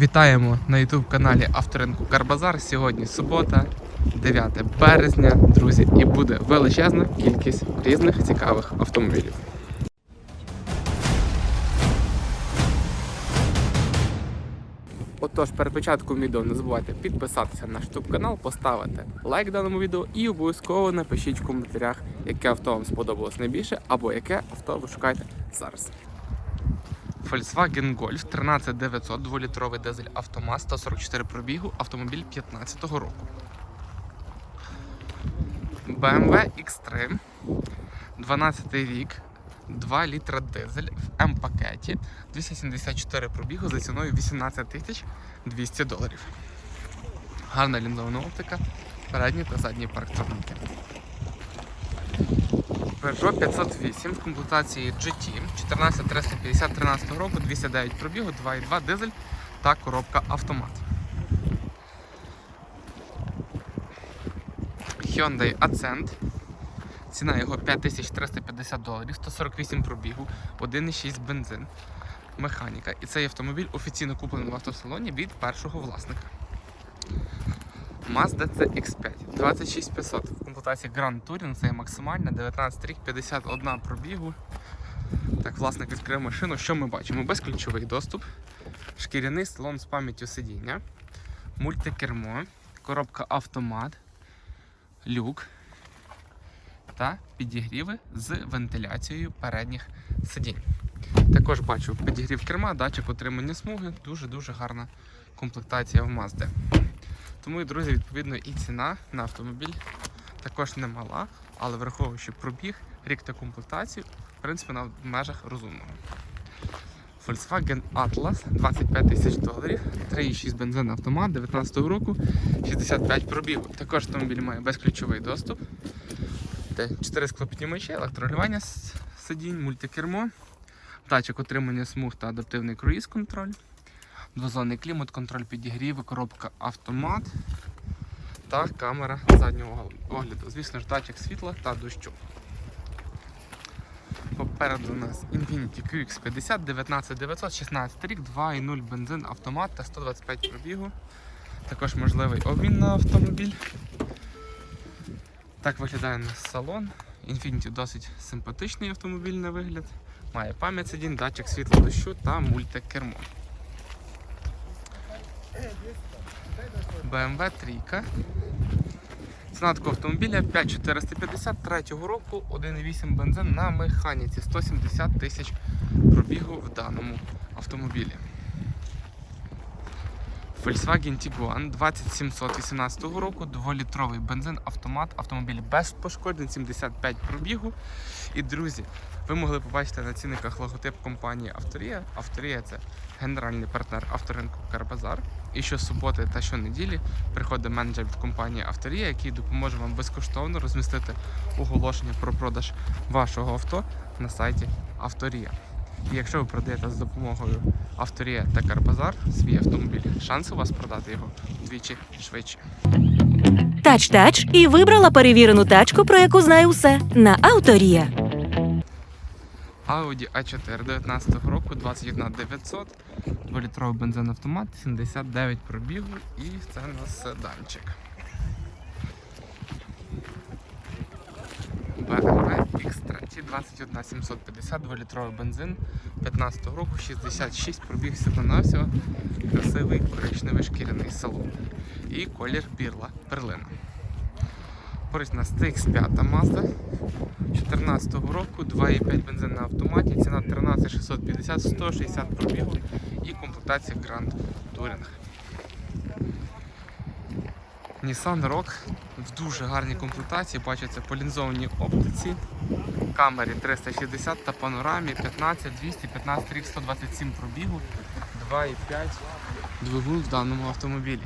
Вітаємо на YouTube каналі Авторинку Карбазар. Сьогодні субота, 9 березня, друзі, і буде величезна кількість різних цікавих автомобілів. Отож, перед початком відео не забувайте підписатися на наш YouTube канал, поставити лайк даному відео і обов'язково напишіть в коментарях, яке авто вам сподобалось найбільше або яке авто ви шукаєте зараз. Volkswagen Golf 13900, 2-літровий дизель автомат, 144 пробігу, автомобіль 15-го року. BMW X3, 12 рік, 2 літра дизель в М-пакеті, 274 пробігу за ціною 18 тисяч 200 доларів. Гарна лінзована оптика, передній та задній парктроники. Peugeot 508 в комплектації GT 14350 13 року, 209 пробігу, 2,2 дизель та коробка автомат. Hyundai Accent. Ціна його 5350 доларів, 148 пробігу, 1,6 бензин. Механіка. І цей автомобіль офіційно куплений в автосалоні від першого власника. Mazda CX5 26500 в комплектації Grand Touring, це є максимальна, 19 рік, 51 пробігу. Так, власник відкрив машину. Що ми бачимо? Безключовий доступ, шкіряний салон з пам'яттю сидіння, мультикермо, коробка автомат, люк та підігріви з вентиляцією передніх сидінь. Також бачу підігрів керма, датчик отримання смуги, дуже-дуже гарна комплектація в Mazda. Тому, друзі, відповідно, і ціна на автомобіль також немала, але враховуючи пробіг, рік та комплектацію, в принципі, на межах розумного. Volkswagen Atlas 25 тисяч доларів, 3,6 бензин автомат 19 року, 65 пробігу. Також автомобіль має безключовий доступ. Де 4 склопіднімачі, електролювання с- сидінь, мультикермо, датчик отримання смуг та адаптивний круїз-контроль. Двозонний клімат, контроль підігріву, коробка автомат та камера заднього огляду. Звісно ж, датчик світла та дощу. Попереду у нас Infiniti QX50 19900, 16 рік, 2,0 бензин, автомат та 125 пробігу. Також можливий обмін на автомобіль. Так виглядає наш салон. Infiniti досить симпатичний автомобіль на вигляд. Має пам'ять сидінь, датчик світла дощу та мультикермо. BMW 3. Ціна такого автомобіля 5450 третього року, 1,8 бензин на механіці, 170 тисяч пробігу в даному автомобілі. Volkswagen Tiguan 20718 року, 2-літровий бензин, автомат, автомобіль без пошкоджень, 75 пробігу. І друзі, ви могли побачити на цінниках логотип компанії Авторія. Авторія це генеральний партнер авторинку Карбазар. І щосуботи та щонеділі приходить менеджер від компанії Авторія, який допоможе вам безкоштовно розмістити оголошення про продаж вашого авто на сайті Авторія. І якщо ви продаєте з допомогою Авторія та Карбазар свій автомобіль, шанс у вас продати його вдвічі швидше. Тач-тач і вибрала перевірену тачку, про яку знаю все на Авторія. Audi A4 19 року, 21 900, 2-літровий бензин автомат, 79 пробігу і це у нас седанчик. BMW X3 21 750, 2-літровий бензин 15 року, 66 пробіг всього на красивий коричневий шкіряний салон. І колір бірла перлина. Поруч нас TX5 Mazda 2014 року, 2,5 бензин на автоматі, ціна 13650, 160 пробігу і комплектація Grand Touring. Nissan Rogue в дуже гарній комплектації, бачиться по лінзованій оптиці, камері 360 та панорамі 15, 200, 15 рік, 127 пробігу, 2,5 двигун в даному автомобілі.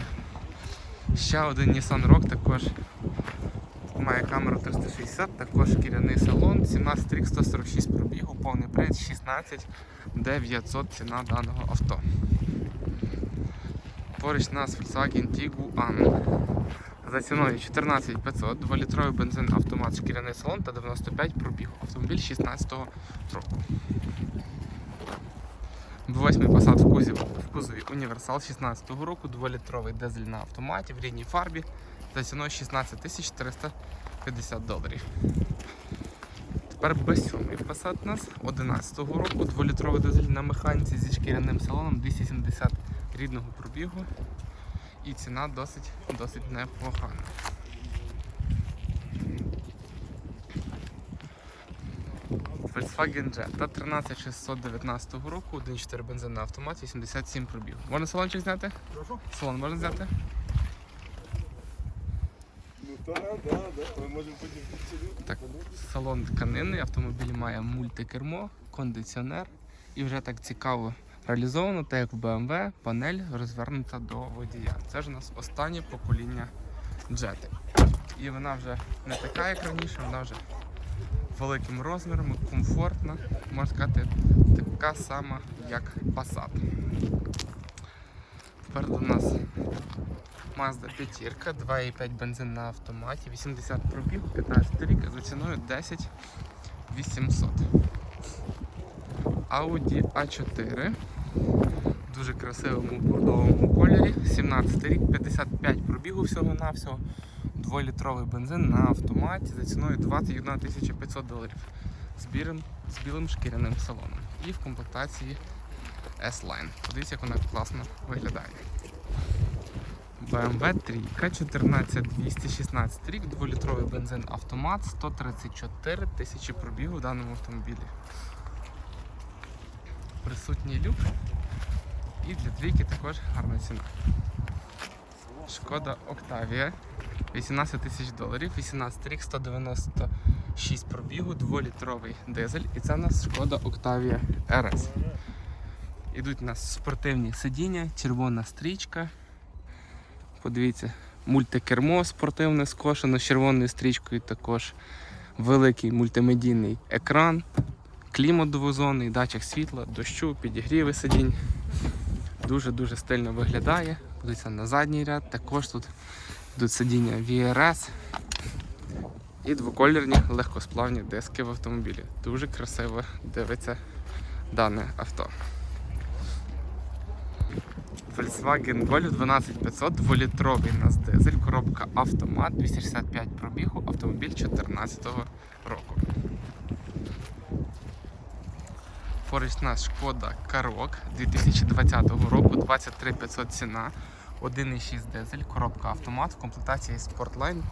Ще один Nissan Rogue також Має камеру 360, також шкіряний салон, 17 рік, 146 пробігу, повний привід, 16 900 ціна даного авто. Поруч нас Volkswagen Tiguan. За ціною 14 500, 2-літровий бензин автомат, шкіряний салон та 95 пробігу. Автомобіль 16 року. Восьмий посад в кузові, в кузові Універсал 16-го року, 2-літровий дизель на автоматі в рідній фарбі за ціною 16 тисяч 350 доларів. Тепер B7 Passat у нас 11-го року, 2-літровий дизель на механіці зі шкіряним салоном 270 рідного пробігу. І ціна досить, досить непогана. Volkswagen Jetta 13619 року, 1.4 бензин на автоматі, 87 пробіг. Можна салончик зняти? Прошу? Салон можна зняти? Ну так, да, да. Ми можемо потім. Так, салон тканинний, автомобіль має мультикермо, кондиціонер і вже так цікаво реалізовано, так як в BMW, панель розвернута до водія. Це ж у нас останнє покоління джети. І вона вже не така, як раніше, вона вже великим розміром, комфортна, можна сказати, така сама, як Passat. Попереду у нас Mazda 5, 2,5 бензин на автоматі, 80 пробіг, 15 рік за ціною 10 800. Audi A4 в дуже красивому бордовому кольорі, 17 рік, 55 пробігу всього-навсього, 2-літровий бензин на автоматі за ціною 21 500 доларів з білим, з білим шкіряним салоном. І в комплектації S-Line. Подивіться, як вона класно виглядає. BMW 3, 14216 рік, 2-літровий бензин автомат, 134 тисячі пробігу в даному автомобілі. Присутній люк. І для трійки також гарна ціна. Шкода Octavia 18 тисяч доларів, 18 рік, 196 пробігу, 2-літровий дизель. І це у нас Шкода Octavia RS. Ідуть у нас спортивні сидіння, червона стрічка. Подивіться, мультикермо спортивне скошено з червоною стрічкою також. Великий мультимедійний екран, клімат двозонний, датчик світла, дощу, підігріви сидінь. Дуже-дуже стильно виглядає. Подивіться на задній ряд, також тут йдуть сидіння VRS і двокольорні легкосплавні диски в автомобілі. Дуже красиво дивиться дане авто. Volkswagen Golf 12500, 2-літровий у нас дизель, коробка автомат, 265 пробігу, автомобіль 2014 року. Поруч нас шкода Карок 2020 року, 23500 ціна, 1,6 дизель, коробка автомат в комплектації Sportline,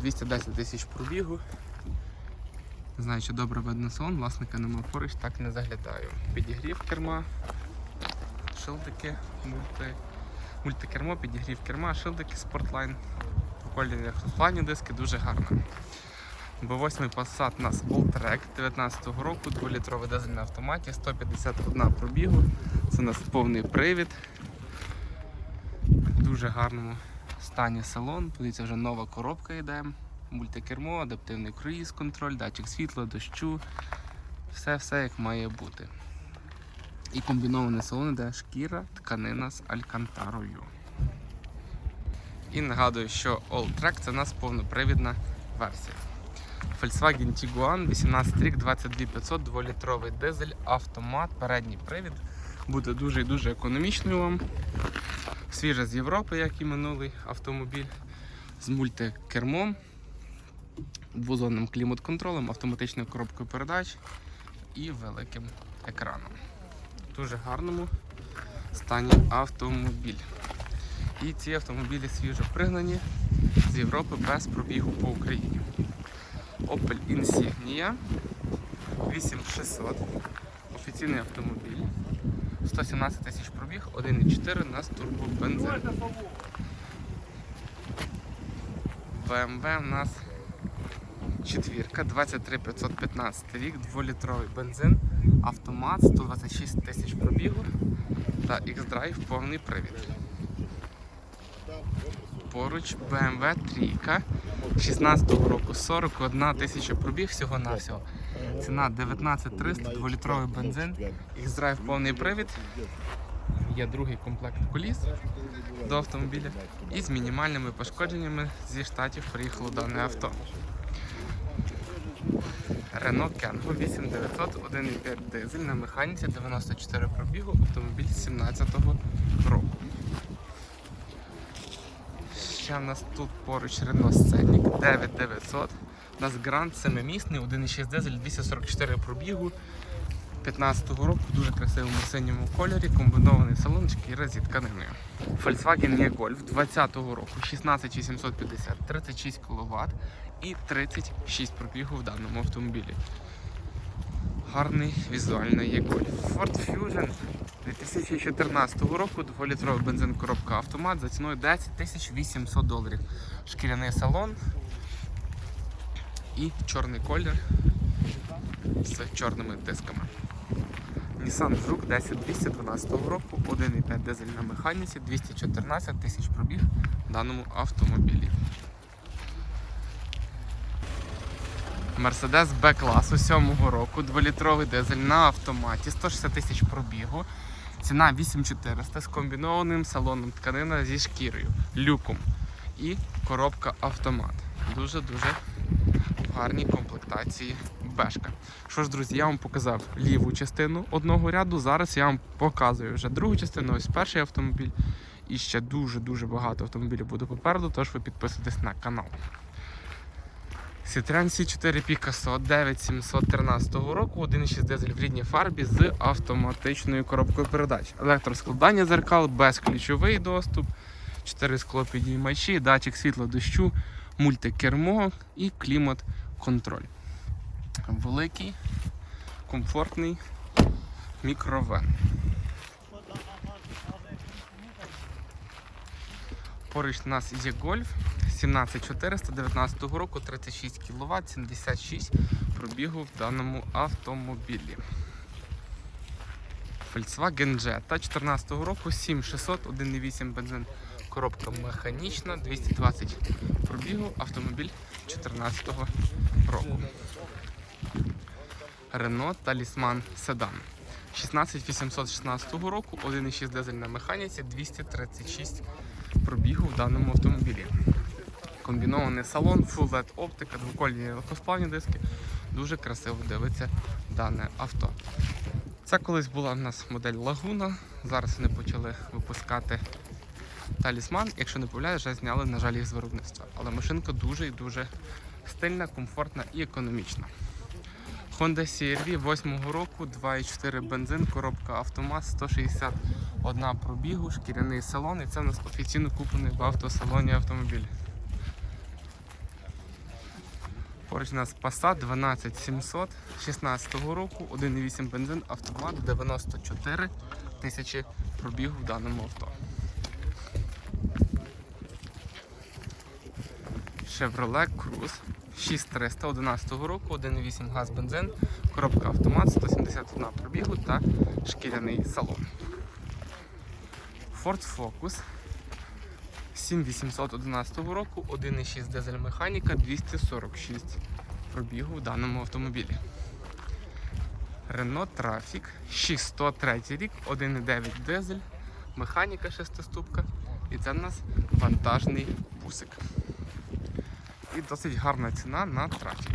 210 тисяч пробігу. Не знаю, чи добре видно салон, власника нема поруч, так не заглядаю. Підігрів керма, шилдики, мульти, мультикермо, підігрів керма, шилдики Sportline. Прикольні плані диски, дуже гарно. B8 Passat у нас Alltrack 19-го року, 2-літровий дизель на автоматі, 151 пробігу. Це у нас повний привід. В дуже гарному стані салон. Подивіться, вже нова коробка йде. Мультикермо, адаптивний круїз контроль, датчик світла, дощу. Все-все як має бути. І комбінований салон іде шкіра, тканина з алькантарою. І нагадую, що Alltrack це у нас повнопривідна версія. Volkswagen Tiguan, 18 рік, 22500, 2-літровий дизель, автомат, передній привід. Буде дуже і дуже економічною вам. Свіжа з Європи, як і минулий автомобіль, з мультикермом, двозонним клімат-контролем, автоматичною коробкою передач і великим екраном. Дуже гарному стані автомобіль. І ці автомобілі свіжо пригнані з Європи без пробігу по Україні. Opel Insignia. 8600. Офіційний автомобіль. 117 тисяч пробіг, 1,4 на турбобензин. BMW у нас четвірка, 23515 рік, 2-літровий бензин, автомат, 126 тисяч пробігу. Та X-Drive повний привід. Поруч BMW 3 16-го року 41 тисяча пробіг всього навсього Ціна 19300, 2-літровий бензин, X-Drive повний привід. Є другий комплект коліс до автомобіля. І з мінімальними пошкодженнями зі штатів приїхало дане авто. Renault Kangoo 8900, 1,5 дизель на механіці 94 пробігу, автомобіль 17-го року. Ще в нас тут поруч Renault Scenic 9900. У нас Grand 7-місний, 1,6 дизель, 244 пробігу. 15-го року в дуже красивому синьому кольорі, комбінований салончик і зі тканиною. Volkswagen E-Golf 20-го року 16850, 36 кВт і 36 пробігу в даному автомобілі. Гарний візуальний E-Golf. Ford Fusion 2014 року 2-літровий бензин коробка автомат за ціною 10 800 доларів. Шкіряний салон і чорний колір з чорними дисками. Nissan Juke 10212 року, 1,5 дизель на механіці, 214 тисяч пробіг в даному автомобілі. Mercedes B-класу 7 року, 2-літровий дизель на автоматі, 160 тисяч пробігу. Ціна 8400 з комбінованим салоном тканина зі шкірою, люком і коробка автомат. Дуже-дуже гарній комплектації бешка. Що ж, друзі, я вам показав ліву частину одного ряду. Зараз я вам показую вже другу частину. Ось перший автомобіль. І ще дуже-дуже багато автомобілів буде попереду, тож ви підписуйтесь на канал. Citroen C4 Picasso 9713 року, 1,6 дизель в рідній фарбі з автоматичною коробкою передач. Електроскладання зеркал, безключовий доступ, 4 склопідіймачі, датчик світло дощу, мультикермо і клімат-контроль. Великий, комфортний мікровен. Поруч у нас є гольф 17419 року, 36 кВт, 76 пробігу в даному автомобілі. Volkswagen Jetta 14 року, 7600, 1,8 бензин, коробка механічна, 220 пробігу, автомобіль 14 року. Renault Talisman Sedan 16816 року, 1,6 дизель на механіці, 236 пробігу в даному автомобілі. Комбінований салон, Full оптика, двокольні легкосплавні диски. Дуже красиво дивиться дане авто. Це колись була в нас модель Лагуна. Зараз вони почали випускати талісман. Якщо не помиляюсь, вже зняли, на жаль, їх з виробництва. Але машинка дуже і дуже стильна, комфортна і економічна. Honda CR-V 8 року, 2,4 бензин, коробка автомат, 161 пробігу, шкіряний салон. І це у нас офіційно куплений в автосалоні автомобіль. Поруч у нас Passat 12700 16 року, 1,8 бензин, автомат, 94 тисячі пробігу в даному авто. Chevrolet Cruze 6300 11 року, 1,8 газ бензин, коробка автомат, 171 пробігу та шкіряний салон. Ford Focus 7811 року, 1,6 дизель механіка, 246 пробігу в даному автомобілі. Renault Trafic 603 рік, 1,9 дизель, механіка шестиступка. І це в нас вантажний бусик. І досить гарна ціна на трафік.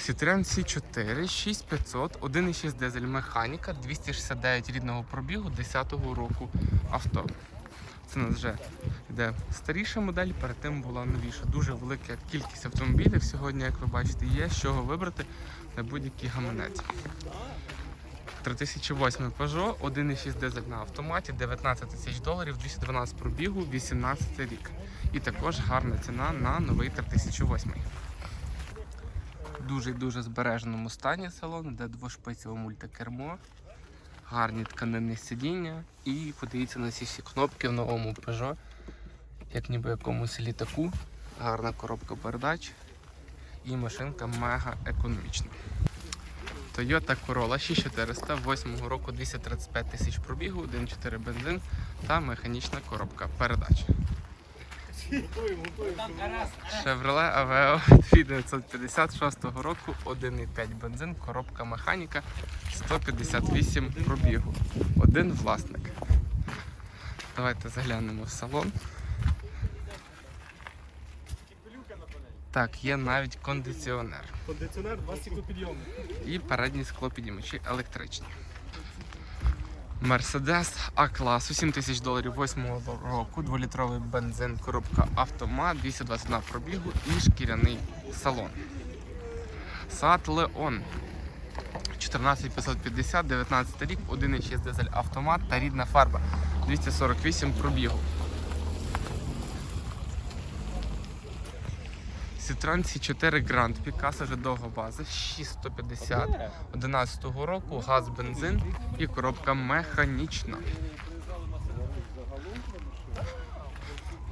Citroen C4 6500, 1,6 дизель механіка, 269 рідного пробігу 10-го року авто. Це у нас вже йде старіша модель, перед тим була новіша. Дуже велика кількість автомобілів сьогодні, як ви бачите, є з чого вибрати на будь-який гаманець. 3008 Peugeot, 1,6 дизель на автоматі, 19 тисяч доларів, 212 пробігу, 18 рік. І також гарна ціна на новий 3008. Дуже дуже збереженому стані салон, де двошпицеве мультикермо, гарні тканинні сидіння і подивіться на ці всі кнопки в новому Peugeot, як ніби якомусь літаку. Гарна коробка передач і машинка мега економічна. Toyota Corolla 6400 8 року 235 тисяч пробігу, 1.4 бензин та механічна коробка передач. Chevrolet Aveo 2956 року, 1,5 бензин, коробка механіка, 158 пробігу. Один власник. Давайте заглянемо в салон. Так, є навіть кондиціонер. Кондиціонер, два стеклопідйоми. І передні склопідіймачі електричні. Мерседес А-класу, 7 тисяч доларів 8 року, 2-літровий бензин, коробка автомат, 221 пробігу і шкіряний салон. Сад Леон. 14550, 19 рік, 1,6 дизель автомат та рідна фарба. 248 пробігу. Citroen C4 Grand Picasso вже довга база, 6150, 11 року, газ, бензин і коробка механічна.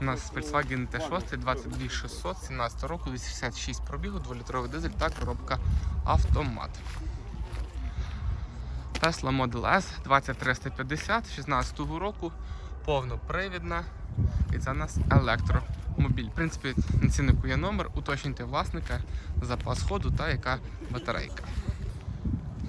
У нас Volkswagen T6 22600, 17 року, 86 пробігу, 2-літровий дизель та коробка автомат. Tesla Model S 20350 16 року, повнопривідна. І це у нас електромобіль. В принципі, на ціннику є номер, уточнюйте власника, запас ходу та яка батарейка.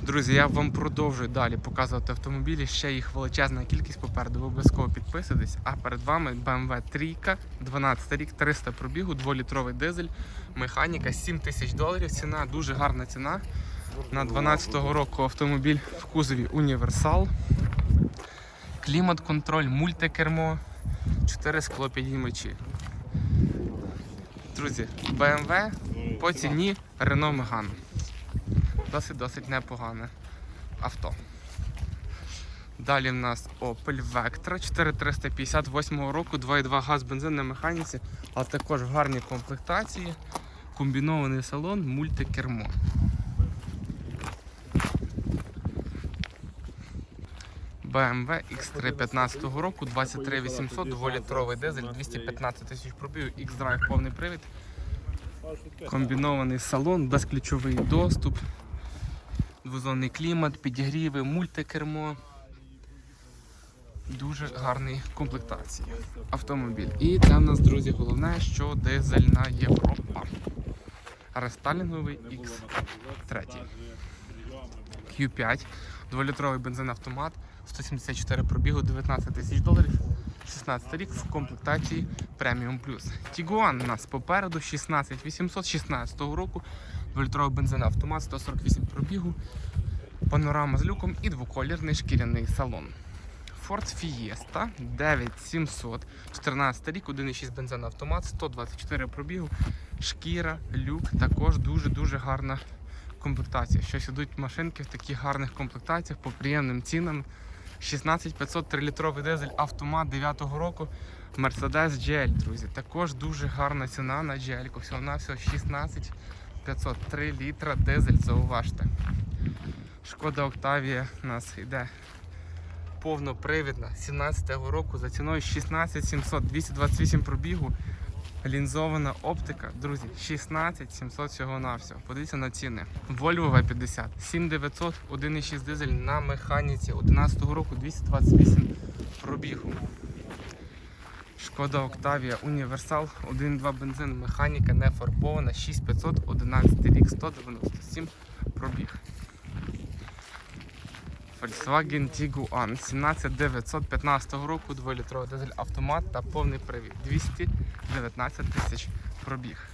Друзі, я вам продовжую далі показувати автомобілі. Ще їх величезна кількість попереду. Ви обов'язково підписуйтесь. А перед вами BMW 3, 12 рік, 300 пробігу, 2-літровий дизель, механіка, 7 тисяч доларів. Ціна дуже гарна ціна. На 12-го року автомобіль в кузові універсал. Клімат-контроль, мультикермо, 4 склопідіймачі. Друзі, BMW по ціні Renault Megane. Досить-досить непогане авто. Далі в нас Opel Vectra 4358 року, 2,2 газ бензин на механіці, а також в гарній комплектації, комбінований салон, мультикермо. BMW X3 15 року, 23800, 2-літровий дизель, 215 тисяч пробігів, X-Drive повний привід, комбінований салон, безключовий доступ, двозонний клімат, підігріви, мультикермо. Дуже гарний комплектації автомобіль. І в нас, друзі, головне, що дизельна Європа. Рестайлінговий X3. Q5, 2-літровий бензин автомат, 174 пробігу, 19 тисяч доларів, 16 рік в комплектації Premium Plus. Tiguan у нас попереду 16 800 16 року, 2-літровий бензин автомат, 148 пробігу, панорама з люком і двоколірний шкіряний салон. Ford Fiesta 9700, 14 рік, 1,6 бензин автомат, 124 пробігу, шкіра, люк, також дуже-дуже гарна комплектація. Щось ідуть машинки в таких гарних комплектаціях по приємним цінам. 16500 3-літровий дизель автомат 9-го року. Mercedes GL, друзі. Також дуже гарна ціна на GL. Всього на всього 16500 3 літра дизель, зауважте. Шкода Октавія у нас йде повнопривідна 17-го року за ціною 16700, 228 пробігу. Лінзована оптика, друзі, 16 700 всього на всього. Подивіться на ціни. Volvo V50, 7900, 1,6 дизель на механіці 11 року 228 пробігу. Шкода Октавія Універсал, 1,2 бензин, механіка не фарбована, 6500, 11 рік, 197 пробіг. Volkswagen Tiguan 17915 року, 2-літровий дизель автомат та повний привід. 219 тисяч пробіг.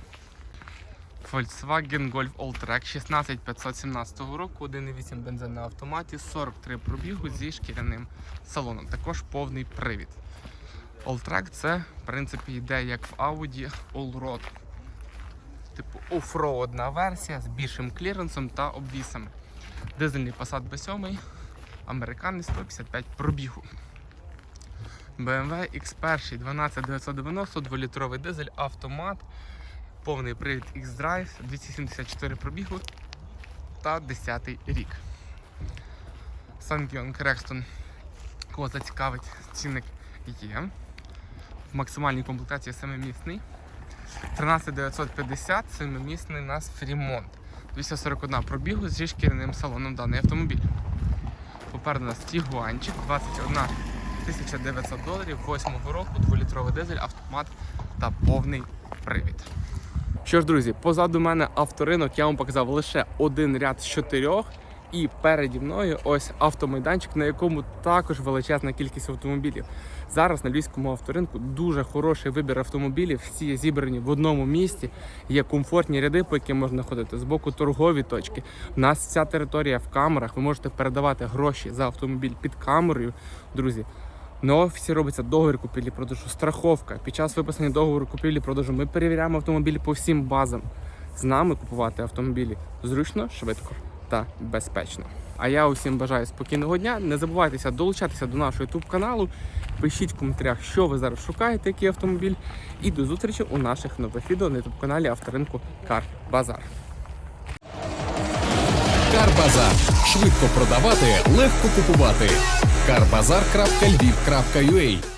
Volkswagen Golf Alltrack 16517 року, 1,8 бензин на автоматі, 43 пробігу зі шкіряним салоном. Також повний привід. Alltrack це, в принципі, йде як в Audi Allroad. Типу оффроудна версія з більшим кліренсом та обвісами. Дизельний Passat B7, американець 155 пробігу. BMW X1 12990, 2-літровий дизель, автомат, повний привід X-Drive, 274 пробігу та 10 рік. Ssangyong Crexton, кого зацікавить, цінник є. В максимальній комплектації семимісний. 13950, семимісний у нас Fremont. 241 пробігу зі шкіряним салоном даний автомобіль. Попереду у нас Тігуанчик, 21 1900 доларів, 8 року, 2-літровий дизель, автомат та повний привід. Що ж, друзі, позаду мене авторинок я вам показав лише один ряд з чотирьох. І переді мною ось автомайданчик, на якому також величезна кількість автомобілів. Зараз на львівському авторинку дуже хороший вибір автомобілів. Всі зібрані в одному місці. Є комфортні ряди, по яким можна ходити. З боку торгові точки. У нас вся територія в камерах. Ви можете передавати гроші за автомобіль під камерою. Друзі, на офісі робиться договір купівлі-продажу, страховка. Під час виписання договору купівлі-продажу ми перевіряємо автомобілі по всім базам. З нами купувати автомобілі зручно, швидко та безпечно. А я усім бажаю спокійного дня. Не забувайтеся долучатися до нашого youtube каналу. Пишіть в коментарях, що ви зараз шукаєте, який автомобіль. І до зустрічі у наших нових відео на youtube каналі Авторинку Кар Базар. Карбазар. Швидко продавати, легко купувати. Карбазар.львів.ua